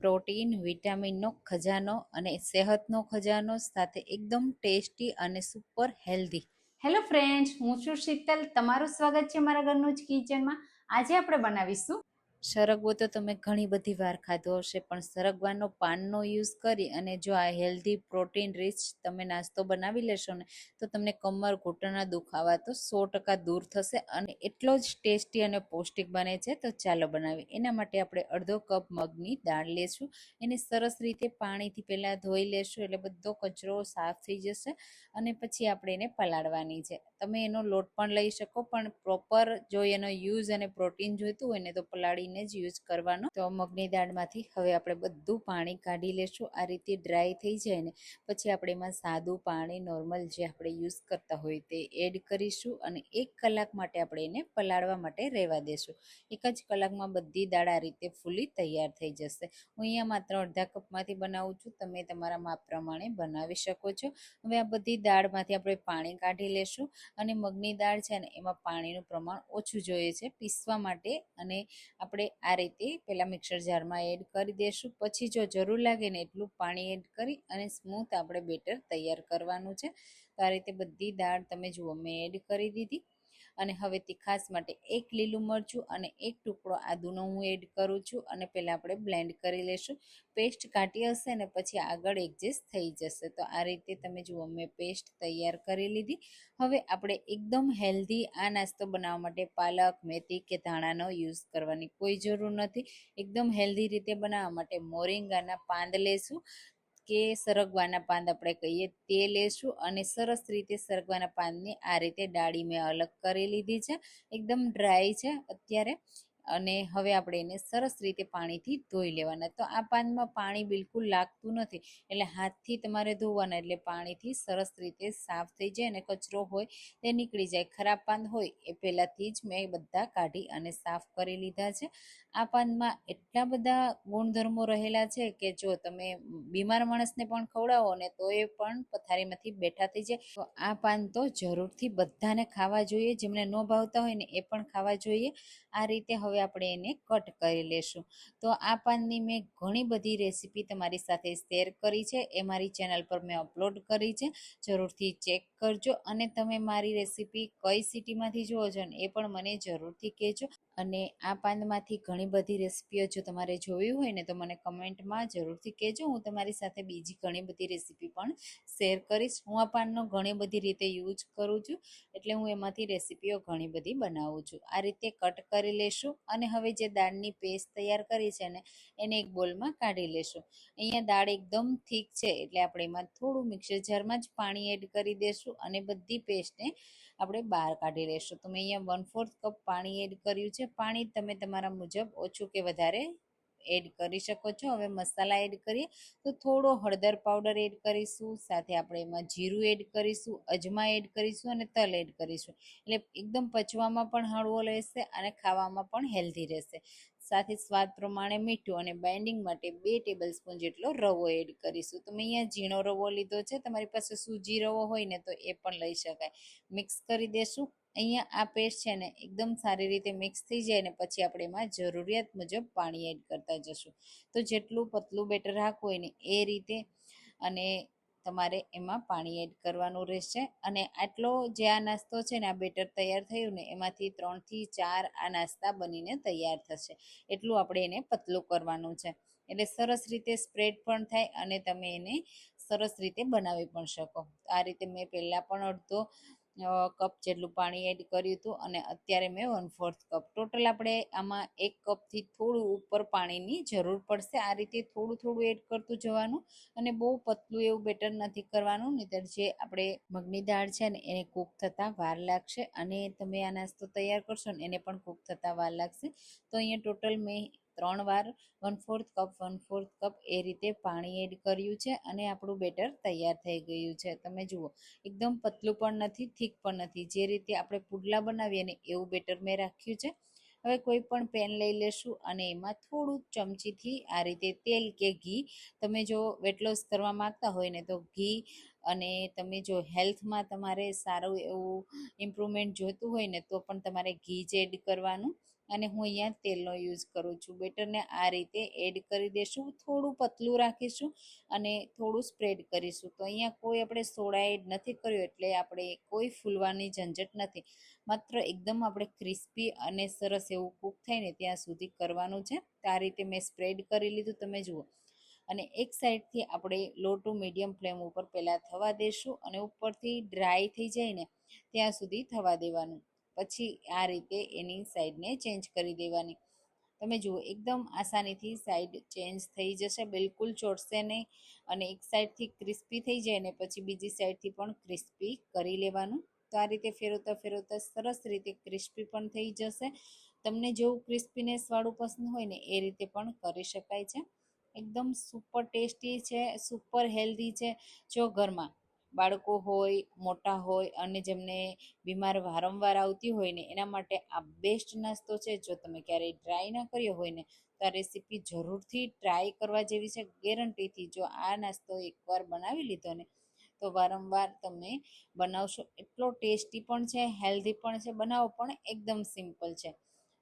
Protein, વિટામિનનો ખજાનો અને સેહતનો ખજાનો સાથે એકદમ ટેસ્ટી અને સુપર હેલ્ધી. હેલો ફ્રેન્ડ્સ હું છું શીતલ. તમારું સ્વાગત છે મારા ઘરનું જ કિચનમાં આજે આપણે બનાવીશું સરગવો તો તમે ઘણી બધી વાર ખાધો હશે, પણ સરગવાનો પાનનો યુઝ કરી અને જો આ હેલ્ધી પ્રોટીન રીચ તમે નાસ્તો બનાવી લેશો ને, તો તમને કમર ઘૂંટણના દુખાવા તો સો ટકા દૂર થશે અને એટલો જ ટેસ્ટી અને પૌષ્ટિક બને છે, તો ચાલો બનાવી એના માટે આપણે અડધો કપ મગની દાળ લેશું. એને સરસ રીતે પાણીથી પહેલાં ધોઈ લેશું, એટલે બધો કચરો સાફ થઈ જશે અને પછી આપણે એને પલાળવાની છે. તમે એનો લોટ પણ લઈ શકો, પણ પ્રોપર જો એનો યુઝ અને પ્રોટીન જોઈતું હોય ને, તો પલાળીને જ યુઝ કરવાનો. તો મગની દાળમાંથી હવે આપણે બધું પાણી કાઢી લેશું. આ રીતે ડ્રાય થઈ જાય ને, પછી આપણે એમાં સાદું પાણી, નોર્મલ જે આપણે યુઝ કરતા હોય તે એડ કરીશું અને એક કલાક માટે આપણે એને પલાળવા માટે રહેવા દેશું. એક જ કલાકમાં બધી દાળ આ રીતે ફૂલી તૈયાર થઈ જશે. હું અહીંયા માત્ર અડધા કપમાંથી બનાવું છું. તમે તમારા માપ પ્રમાણે બનાવી શકો છો. હવે આ બધી દાળમાંથી આપણે પાણી કાઢી લેશું અને મગની દાળ છે ને, એમાં પાણીનું પ્રમાણ ઓછું જોઈએ છે. પીસવા માટે અને આપણે આ રીતે પહેલાં મિક્સર જારમાં એડ કરી દઈશું પછી જો જરૂર લાગે ને એટલું પાણી એડ કરી અને સ્મૂથ આપણે બેટર તૈયાર કરવાનું છે. તો આ રીતે બધી દાળ તમે જુઓ, મેં એડ કરી દીધી. અને હવે તીખાસ માટે એક લીલું મરચું અને એક ટુકડો આદુનો હું એડ કરું છું અને પહેલાં આપણે બ્લેન્ડ કરી લેશું. પેસ્ટ કાઢી હશે ને પછી આગળ એડજસ્ટ થઈ જશે. તો આ રીતે તમે જુઓ, મેં પેસ્ટ તૈયાર કરી લીધી. હવે આપણે એકદમ હેલ્ધી આ નાસ્તો બનાવવા માટે પાલક, મેથી કે ધાણાનો યુઝ કરવાની કોઈ જરૂર નથી. એકદમ હેલ્ધી રીતે બનાવવા માટે મોરિંગાના પાંદ લેશું. કે સરગવાના પાન આપણે કહીએ તે લેશું અને સરસ રીતે સરગવાના પાનની આ રીતે ડાળી મેં અલગ કરી લીધી છે. એકદમ ડ્રાય છે અત્યારે. અને હવે આપણે એને સરસ રીતે પાણીથી ધોઈ લેવાના. તો આ પાનમાં પાણી બિલકુલ લાગતું નથી. એટલે હાથથી તમારે ધોવાના, એટલે પાણીથી સરસ રીતે સાફ થઈ જાય અને કચરો હોય તે નીકળી જાય. ખરાબ પાન હોય એ પહેલાંથી જ મેં બધા કાઢી અને સાફ કરી લીધા છે. આ પાનમાં એટલા બધા ગુણધર્મો રહેલા છે કે જો તમે બીમાર માણસને પણ ખવડાવો ને તો એ પણ પથારીમાંથી બેઠા થઈ જાય. તો આ પાન તો જરૂરથી બધાને ખાવા જોઈએ. જેમને ન ભાવતા હોય ને એ પણ ખાવા જોઈએ. આ રીતે હવે આપણે એને કટ કરી લેશું. તો આ પાનની મેં ઘણી બધી રેસીપી તમારી સાથે શેર કરી છે. એ મારી ચેનલ પર મેં અપલોડ કરી છે. જરૂરથી ચેક કરજો અને તમે મારી રેસીપી કઈ સિટીમાંથી જુઓ છો ને એ પણ મને જરૂરથી કહેજો. અને આ પાનમાંથી ઘણી બધી રેસીપીઓ જો તમારે જોવી હોય ને, તો મને કમેન્ટમાં જરૂરથી કહેજો. હું તમારી સાથે બીજી ઘણી બધી રેસીપી પણ શેર કરીશ. હું આ પાનનો ઘણી બધી રીતે યુઝ કરું છું, એટલે હું એમાંથી રેસીપીઓ ઘણી બધી બનાવું છું. આ રીતે કટ કરી લેશું અને હવે જે દાળની પેસ્ટ તૈયાર કરી છે ને, એને એક બોલમાં કાઢી લેશું. અહીંયા દાળ એકદમ થીક છે, એટલે આપણે એમાં થોડું મિક્સર જારમાં જ પાણી એડ કરી દેશું અને બધી પેસ્ટને આપણે બહાર કાઢી લેશું. તો મેં અહીંયા વન ફોર્થ કપ પાણી એડ કર્યું છે પાણી તમે તમારા મુજબ ઓછું કે વધારે એડ કરી શકો છો. હવે મસાલા એડ કરીએ તો થોડો હળદર પાવડર એડ કરીશું, સાથે આપણે એમાં જીરું એડ કરીશું, અજમા એડ કરીશું અને તલ એડ કરીશું. એટલે એકદમ પચવામાં પણ હળવો રહેશે અને ખાવામાં પણ હેલ્ધી રહેશે. સાથે સ્વાદ પ્રમાણે મીઠું અને બાઇન્ડિંગ માટે બે ટેબલ સ્પૂન જેટલો રવો એડ કરીશું. તો મેં અહીંયા ઝીણો રવો લીધો છે, તમારી પાસે સૂજી રવો હોય ને તો એ પણ લઈ શકાય. મિક્સ કરી દેશું. અહીંયા આ પેસ્ટ છે ને એકદમ સારી રીતે મિક્સ થઈ જાય ને પછી આપણે એમાં જરૂરિયાત મુજબ પાણી એડ કરતા જશું. તો જેટલું પતલું બેટર રાખવું હોય ને એ રીતે અને તમારે એમાં પાણી એડ કરવાનું રહેશે. અને આટલો જે આ નાસ્તો છે ને આ બેટર તૈયાર થયું ને એમાંથી ત્રણથી ચાર આ નાસ્તા બનીને તૈયાર થશે. એટલું આપણે એને પતલું કરવાનું છે. એટલે સરસ રીતે સ્પ્રેડ પણ થાય અને તમે એને સરસ રીતે બનાવી પણ શકો. આ રીતે મેં પહેલાં પણ અડધો કપ જેટલું પાણી એડ કર્યું હતું અને અત્યારે મેં વન ફોર્થ કપ ટોટલ આપણે આમાં એક કપથી થોડું ઉપર પાણીની જરૂર પડશે. આ રીતે થોડું થોડું એડ કરતું જવાનું અને બહુ પતલું એવું બેટર નથી કરવાનું. નહીંતર જે આપણે મગની દાળ છે ને, એને કૂક થતાં વાર લાગશે અને તમે આ નાસ્તો તૈયાર કરશો ને, એને પણ કૂક થતાં વાર લાગશે. તો અહીંયા ટોટલ મેં ત્રણ વાર one fourth cup, one fourth cup એ રીતે પાણી એડ કર્યું છે અને આપણું બેટર તૈયાર થઈ ગયું છે. તમે જુઓ, એકદમ પતલું પણ નથી, થીક પણ નથી. જે રીતે આપણે પુડલા બનાવીએ ને એવું બેટર મેં રાખ્યું છે. હવે કોઈ પણ પેન લઈ લેશું અને એમાં થોડું ચમચીથી આ રીતે તેલ કે ઘી, તમે જો વેટ લોસ કરવા માગતા હોય ને તો ઘી અને તમે જો હેલ્થમાં તમારે સારું એવું ઇમ્પ્રુવમેન્ટ જોઈતું હોય ને તો પણ તમારે ઘી જ એડ કરવાનું. અને હું અહીંયા તેલનો યુઝ કરું છું. બેટરને આ રીતે એડ કરી દઈશું થોડું પતલું રાખીશું અને થોડું સ્પ્રેડ કરીશું. તો અહીંયા કોઈ આપણે સોડા એડ નથી કર્યો એટલે આપણે કોઈ ફૂલવાની ઝંઝટ નથી. માત્ર એકદમ આપણે ક્રિસ્પી અને સરસ એવું કૂક થાય ને ત્યાં સુધી કરવાનું છે. તો આ રીતે મેં સ્પ્રેડ કરી લીધું, તમે જુઓ. અને એક સાઈડથી આપણે લો ટુ મીડિયમ ફ્લેમ ઉપર પહેલાં થવા દેશું અને ઉપરથી ડ્રાય થઈ જાય ને, ત્યાં સુધી થવા દેવાનું. પછી આ રીતે એની સાઈડને ચેન્જ કરી દેવાની. તમે જુઓ, એકદમ આસાનીથી સાઈડ ચેન્જ થઈ જશે, બિલકુલ ચોટશે નહીં અને એક સાઈડથી ક્રિસ્પી થઈ જાય ને પછી બીજી સાઈડથી પણ ક્રિસ્પી કરી લેવાનું. તો આ રીતે ફેરવતા ફેરવતા સરસ રીતે ક્રિસ્પી પણ થઈ જશે. તમને જેવું ક્રિસ્પીનેસવાળું પસંદ હોય ને એ રીતે પણ કરી શકાય છે. એકદમ સુપર ટેસ્ટી છે, સુપર હેલ્ધી છે. જો ઘરમાં બાળકો હોય, મોટા હોય અને જેમને બીમાર વારંવાર આવતી હોય ને, એના માટે આ બેસ્ટ નાસ્તો છે. જો તમે ક્યારેય ટ્રાય ના કર્યો હોય ને, તો આ રેસીપી જરૂરથી ટ્રાય કરવા જેવી છે. ગેરંટીથી જો આ નાસ્તો એકવાર બનાવી લીધો ને, તો વારંવાર તમે બનાવશો. એટલો ટેસ્ટી પણ છે હેલ્ધી પણ છે, બનાવો પણ એકદમ સિમ્પલ છે.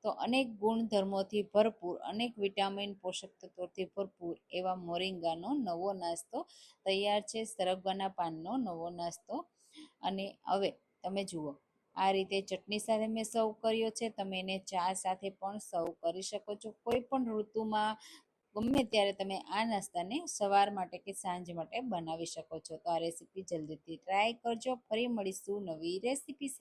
તો અનેક ગુણધર્મોથી ભરપૂર, અનેક વિટામિન પોષક તત્વોથી ભરપૂર એવા મોરિંગાનો નવો નાસ્તો તૈયાર છે, સરગવાના પાનનો નવો નાસ્તો. અને હવે તમે જુઓ, આ રીતે ચટણી સાથે મેં સર્વ કર્યો છે, તમે એને ચા સાથે પણ સર્વ કરી શકો છો. કોઈ પણ ઋતુમાં ગમે ત્યારે તમે આ નાસ્તાને સવાર માટે કે સાંજ માટે બનાવી શકો છો. તો આ રેસીપી જલ્દીથી ટ્રાય કરજો. ફરી મળીશું નવી રેસીપી